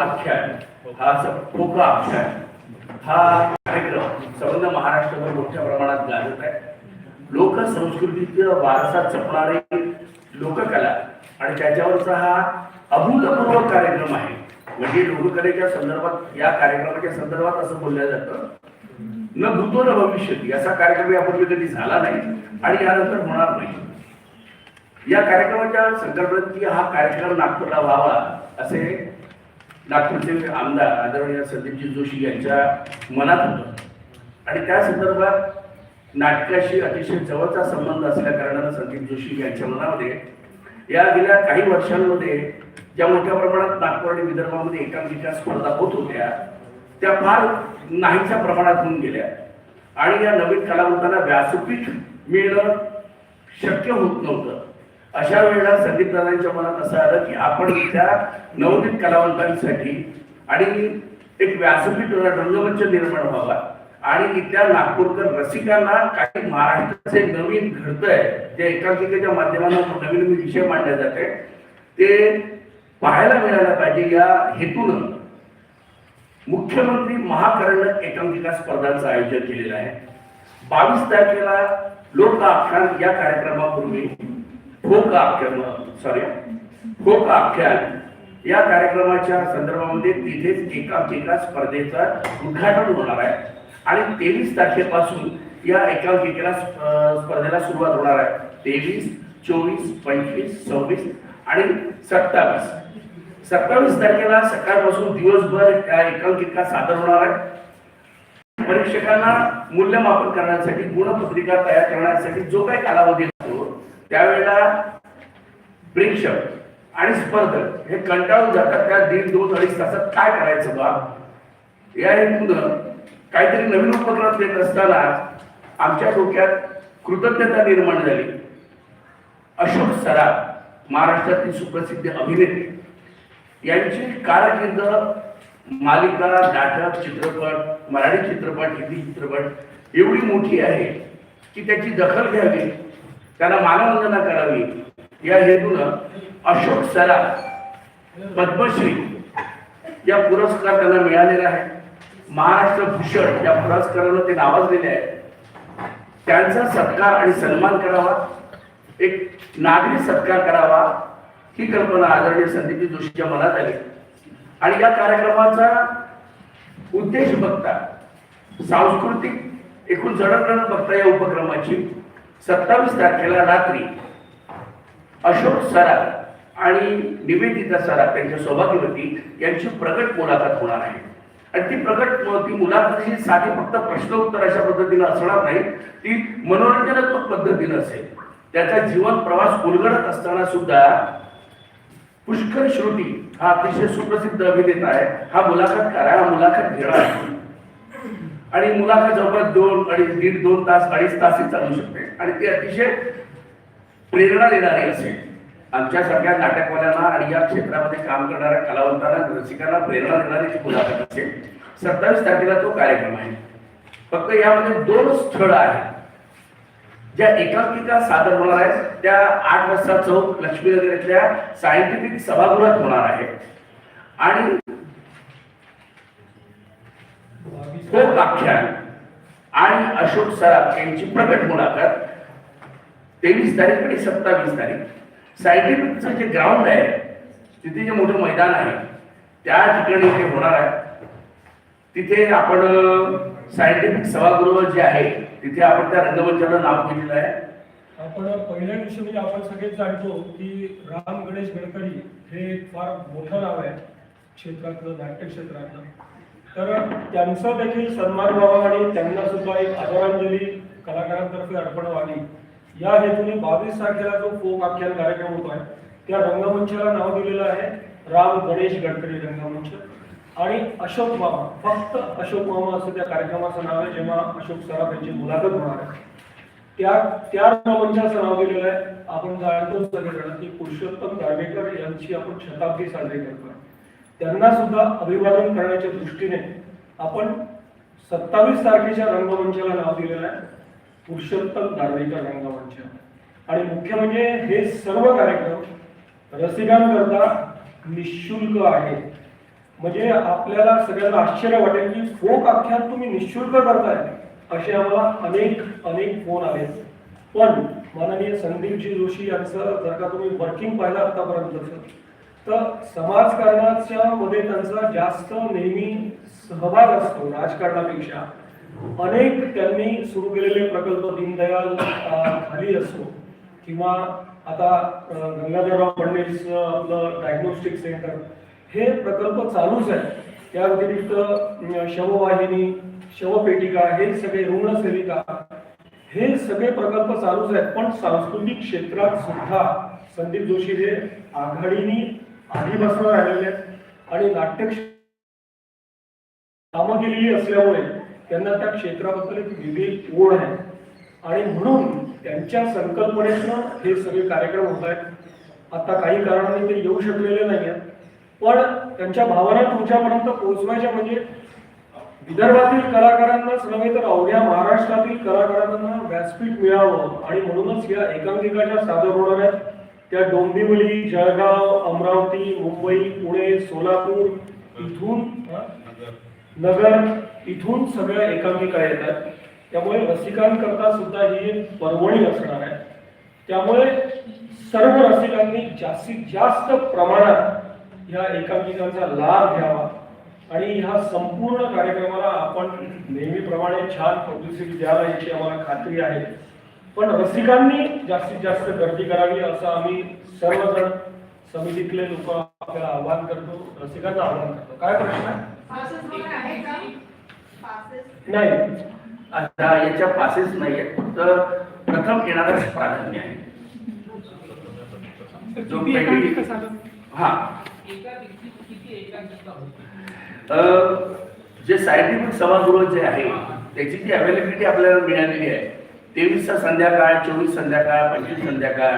आख्यान हा स- फोक हा कार्यक्रम संबंध महाराष्ट्रभर मोठ्या प्रमाणात गाजत आहे. लोकसंस्कृतीचा वारसा जपणारी लोककला आणि त्याच्यावरचा हा अभूतपूर्व कार्यक्रम आहे. म्हणजे लोककलेच्या संदर्भात या कार्यक्रमाच्या संदर्भात असं बोललं जातं. न भूतो न भविष्य असा कार्यक्रम यापूर्वी कधी झाला नाही आणि यानंतर होणार नाही. या कार्यक्रमाच्या संकल्पनेत की हा कार्यक्रम नागपूरला व्हावा असे नागपूरचे आमदार आदरणीय संदीपजी जोशी यांच्या मनात होतं. आणि त्या संदर्भात नाटकाशी अतिशय जवळचा संबंध असल्या कारणानं संदीप जोशी यांच्या मनामध्ये या गेल्या काही वर्षांमध्ये ज्या मोठ्या प्रमाणात नागपूर आणि विदर्भामध्ये एकांकिका स्पर्धा होत होत्या त्या फार नाहीच्या प्रमाणात होऊन गेल्या. आणि या नवीन कलावंतांना व्यासपीठ मिळणं शक्य होत नव्हतं. अशा वेळेला संदीप दादांच्या मनात असं आलं की आपण त्या नवोदित कलावंतांसाठी आणि एक व्यासपीठ रंगमंच निर्माण व्हावा. आणि इथल्या नागपूरकर रसिकांना काही महाराष्ट्राचे नवीन घडतंय जे एकांकिकेच्या माध्यमातून नवीन नवीन विषय मांडले जाते ते पाहायला मिळायला पाहिजे या हेतून मुख्यमंत्री महाकर्ण एकांकिका स्पर्धांचं आयोजन केलेलं आहे. बावीस तारखेला लोक आख्यान या कार्यक्रमापूर्वी फोक आख्यान सॉरी फोक आख्यान या कार्यक्रमाच्या संदर्भामध्ये तिथेच एकांकिका स्पर्धेचं उद्घाटन होणार आहे. आणि तेवीस तारखेपासून या एकांकिकेला स्पर्धेला सुरुवात होणार आहे. तेवीस चोवीस पंचवीस सव्वीस आणि सत्तावीस. सत्तावीस तारखेला सकाळपासून दिवसभर या एकांकिका सादर होणार आहे. परीक्षकांना मूल्यमापन करण्यासाठी गुणपत्रिका तयार करण्यासाठी जो काही कालावधी त्यावेळेला प्रेक्षक आणि स्पर्धक हे कंटाळून जातात त्या दीड दोन अडीच तासात काय करायचं बा? या हेतून काहीतरी नवीन उपक्रम देत असताना आमच्या डोक्यात कृतज्ञता निर्माण झाली. अशोक सराफ महाराष्ट्रातील सुप्रसिद्ध अभिनेते यांची कारकीर्द मालिका नाटक चित्रपट मराठी चित्रपट हिंदी चित्रपट एवढी मोठी आहे की त्याची दखल घ्यावी त्याला मानवंदना करावी. या हेतून अशोक सराफ पद्मश्री या पुरस्कार त्यांना मिळालेला आहे महाराष्ट्र भूषण या पुरस्कारानं ते नावाजलेले आहे त्यांचा सत्कार आणि सन्मान करावा एक नागरी सत्कार करावा ही कल्पना आदरणीय संदीप जोशीच्या मनात आली. आणि या कार्यक्रमाचा उद्देश बघता सांस्कृतिक एकूण जडणघडण बघता या उपक्रमाची सत्तावीस तारखेला रात्री अशोक सराफ आणि निवेदिता सराफ यांच्या सौभाग्यवती यांची प्रगट मुलाखत होणार आहे. आणि ती प्रगट ती मुलाखत ही साधी फक्त प्रश्न उत्तर अशा पद्धतीनं असणार नाही ती मनोरंजनात्मक पद्धतीनं असेल. त्याचा जीवन प्रवास उलगडत असताना सुद्धा पुष्कर श्रुती हा अतिशय सुप्रसिद्ध अभिनेता आहे. हा मुलाखत करा हा मुलाखत घेणार आणि मुलाखत जवळपास दोन अडीच दीड दोन तास अडीच तास चालू शकते. आणि ती अतिशय प्रेरणा देणारी असेल. आमच्या सगळ्या नाटकवाल्यांना आणि या क्षेत्रामध्ये काम करणाऱ्या कलावंतांना रसिकांना प्रेरणा देणारी ती मुलाखत असेल सत्तावीस तारखेला तो कार्यक्रम आहे. फक्त यामध्ये दोन स्थळ आहेत. ज्या एकांकिका सादर होणार आहेत त्या आठ वाजता चौक लक्ष्मीनगर इथल्या सायंटिफिक सभागृहात होणार आहे आणि तो आख्यान आणि अशोक सराफ यांची प्रकट मुलाखत तेवीस तारीख आणि सत्तावीस तारीख. सायंटिफिकचं जे ग्राउंड आहे तिथे जे मोठं मैदान आहे त्या ठिकाणी ते होणार आहे. तिथे आपण सायंटिफिक सभागृह जे आहे तिथे आपण त्या रंगमंचाला नाव दिलेलं आहे. आपण पहिल्या दिवशी म्हणजे आपण सगळेच जाणतो की राम गणेश गडकरी हे फार मोठं नाव आहे क्षेत्रातलं नाट्य क्षेत्रातलं तर त्यांचा देखील सन्मान व्हावा आणि त्यांना सुद्धा एक आदरांजली कलाकारांतर्फे अर्पण व्हावी. या हेतूने बावीस तारखेला जो फोक आख्यान कार्यक्रम होतो आहे त्या रंगमंचाला नाव दिलेलं आहे राम गणेश गडकरी रंगमंच. आणि अशोक मामा फक्त अशोक मामा असं त्या कार्यक्रमाचं नाव आहे जेव्हा अशोक सराफ यांची मुलाखत होणार आहे. त्या त्या रंगमंचाचं नाव दिलेलं आहे. आपण जाणतो सगळेजण की पुरुषोत्तम दांडेकर यांची आपण शताब्दी साजरी करतो. त्यांना सुद्धा अभिवादन करण्याच्या दृष्टीने आपण सत्तावीस तारखेच्या रंगमंचाला नाव दिलेलं आहे. पुरुषोत्तम दांडेकर रंगमंच. आणि मुख्य म्हणजे हे सर्व कार्यक्रम रसिकांकरता निशुल्क आहे. म्हणजे आपल्याला सगळ्यांना आश्चर्य वाटेल की फोक आख्यात तुम्ही निशुल्क करताय असे आम्हाला अनेक अनेक फोन आले पण माननीय संदीपजी जोशी यांचं जर का तुम्ही वर्किंग पाहिलं आतापर्यंत तर समाजकारणाच्या मध्ये त्यांचा जास्त नेहमी सहभाग असतो राजकारणापेक्षा. अनेक त्यांनी सुरू केलेले प्रकल्प दीनदयाल खाली असो किंवा आता गंगाधरराव फडणवीस आपलं डायग्नोस्टिक सेंटर हे प्रकल्प चालूच आहे त्या व्यतिरिक्त शववाहिनी शवपेटिका हे सगळे रुग्णसेविका हे सगळे प्रकल्प चालूच आहेत. पण सांस्कृतिक क्षेत्रात सुद्धा संदीप जोशी हे आघाडीनी आधीपासून राहिलेले आहेत. आणि नाट्य कामं केलेली असल्यामुळे त्यांना त्या क्षेत्राबद्दल एक वेगळी ओढ आहे. आणि म्हणून त्यांच्या संकल्पनेतनं हे सगळे कार्यक्रम होत आहेत. आता काही कारणाने ते येऊ शकलेले नाही आहेत पण त्यांच्या भावना तुमच्यापर्यंत पोहोचवायच्या म्हणजे विदर्भातील कलाकारांनाच नव्हे तर अवघ्या महाराष्ट्रातील कलाकारांना व्यासपीठ मिळावं. आणि म्हणूनच या एकांकिकाच्या सादर होणाऱ्या त्या डोंबिवली जळगाव अमरावती मुंबई पुणे सोलापूर इथून नगर इथून सगळ्या एकांकिका येतात. त्यामुळे रसिकांकरता सुद्धा ही एक पर्वणी असणार आहे. त्यामुळे सर्व रसिकांनी जास्तीत जास्त प्रमाणात या एकांकिकांचा लाभ घ्यावा. आणि ह्या संपूर्ण कार्यक्रमाला आपण नेहमीप्रमाणे छान पब्लिसिटी द्यावा याची आम्हाला खात्री आहे. पण रसिकांनी जास्तीत जास्त गर्दी करावी असं आम्ही सर्वजण समितीतले लोक आपल्याला आवाहन करतो रसिकांना आवाहन करतो. काय प्रश्न? आहे पासेस वगैरे आहे का? पासेस नाही. आता याच्या पासेस नाही आहेत तर प्रथम येणारच प्राधान्य आहे. जो हा. जे सायंटिफिक सभागृह जे आहे त्याची जी अवेलेबिलिटी आपल्याला मिळालेली आहे तेवीसचा संध्याकाळ चोवीस संध्याकाळ पंचवीस संध्याकाळ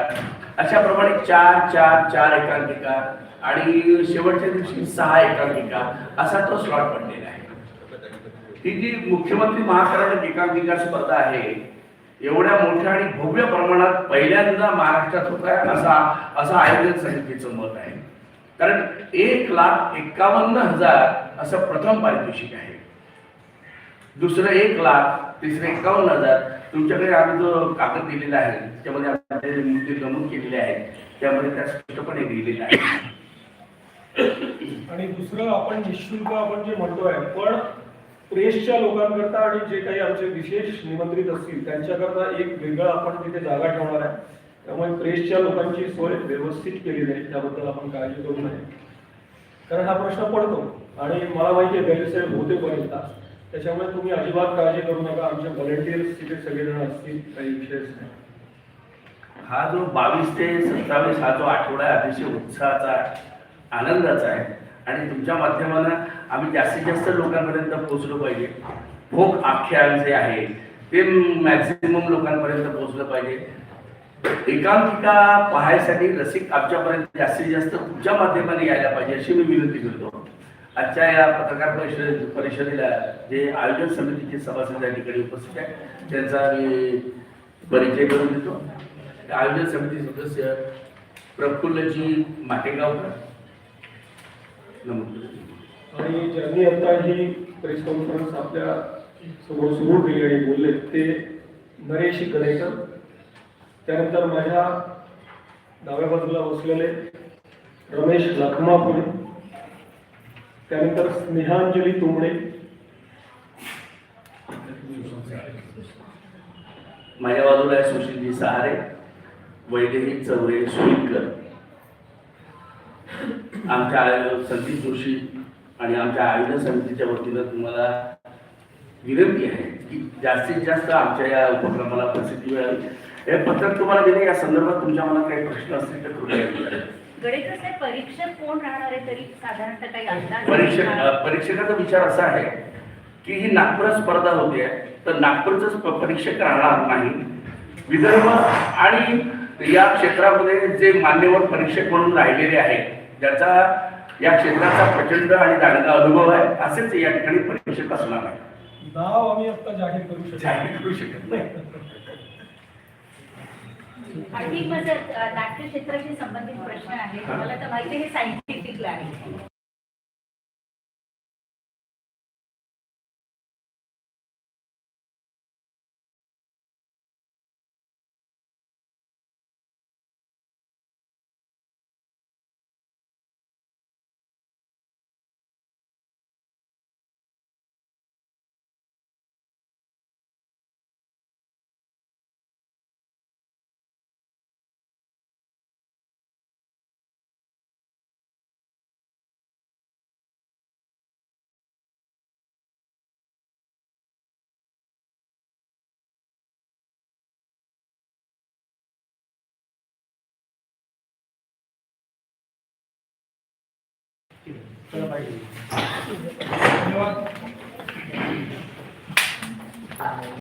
अशाप्रमाणे चार चार चार एकांकिका आणि शेवटच्या दिवशी सहा एकांकिका असा तो स्लॉट पडलेला आहे. ही जी मुख्यमंत्री महाकर्नाटक एकांकिका स्पर्धा आहे एवढ्या मोठ्या आणि भव्य प्रमाणात पहिल्यांदा महाराष्ट्रात होत आहे असा असं आयोजन समितीचं मत आहे. कारण एक लाख एकावन्न हजार असं प्रथम पारितोषिक आहे. दुसरं एक लाख तिसरं एकावन्न हजार तुमच्याकडे आम्ही जो कागद दिलेला आहे त्यामध्ये आमचे मुद्दे नमूद केलेले आहेत त्यामध्ये त्या स्पष्टपणे लिहिलेलं आहे. आणि दुसरं आपण निशुल्क आपण जे म्हणतोय पण प्रेसच्या लोकांकरता आणि जे काही आमचे विशेष निमंत्रित असतील त्यांच्याकरता एक वेगळं आपण तिथे जागा ठेवणार आहे. त्यामुळे प्रेसच्या लोकांची सोय व्यवस्थित केली जाईल त्याबद्दल आपण काळजी करू नये. कारण हा प्रश्न पडतो आणि मला माहिती आहे गैरसोय होते पर्यंत. त्याच्यामुळे तुम्ही अजिबात काळजी करू नका. आमचे व्हॉलेंटियर्स तिथे सगळेजण असतील काही विषयच नाही. हा जो बावीस ते सत्तावीस हा जो आठवडा आहे अतिशय उत्साहाचा आहे आनंदाचा आहे. आणि तुमच्या माध्यमानं आम्ही जास्तीत जास्त लोकांपर्यंत पोहोचलो पाहिजे. भोग आख्यान जे आहे ते मॅक्झिमम लोकांपर्यंत पोहोचलं पाहिजे. एकांकिका पाहायसाठी रसिक आमच्यापर्यंत जास्तीत जास्त तुमच्या माध्यमाने यायला पाहिजे अशी मी विनंती करतो. आजच्या या पत्रकार परिषद परिषदेला जे आयोजन समितीचे सभासद या ठिकाणी उपस्थित आहेत त्यांचा मी परिचय करून देतो. आयोजन समिती सदस्य प्रफुल्लजी माटेगावकर. नमस्कार. आणि ज्यांनी आता ही प्रेस कॉन्फरन्स आपल्यासमोर सुरू केली आणि बोलले ते नरेश गणेकर. त्यानंतर माझ्या डाव्या बाजूला बसलेले रमेश लखमा त्यानंतर स्नेहांजली तुंबडे माझ्या बाजूला आहे सुशीलजी सहारे वैदेही चौरे सुईकर आमच्या संदीप जोशी आणि आमच्या आयोजन समितीच्या वतीनं तुम्हाला विनंती आहे की जास्तीत जास्त आमच्या या उपक्रमाला प्रसिद्धी मिळावी. हे पत्रक तुम्हाला दिले या संदर्भात तुमच्या मनात काही प्रश्न असतील तर कृपया साहेब परीक्षक कोण राहणार आहे तरी साधारणतः काही अंदाज परीक्षक आहे अ, का? परीक्षकाचा विचार असा आहे की ही नागपुरात स्पर्धा होते तर नागपूरच परीक्षक राहणार नाही. विदर्भ आणि या क्षेत्रामध्ये जे मान्यवर परीक्षक म्हणून राहिलेले आहेत ज्याचा या क्षेत्राचा प्रचंड आणि दांडगा अनुभव आहे असेच या ठिकाणी परीक्षक असणार आहे नाव आम्ही आता जाहीर करू शकतो जाहीर करू शकत नाही. आर्थिक माझं अ, नाट्य क्षेत्राशी संबंधित प्रश्न आहे. मला तर माहिती हे सायंटिफिकला आहे. चला पाहिजे धन्यवाद.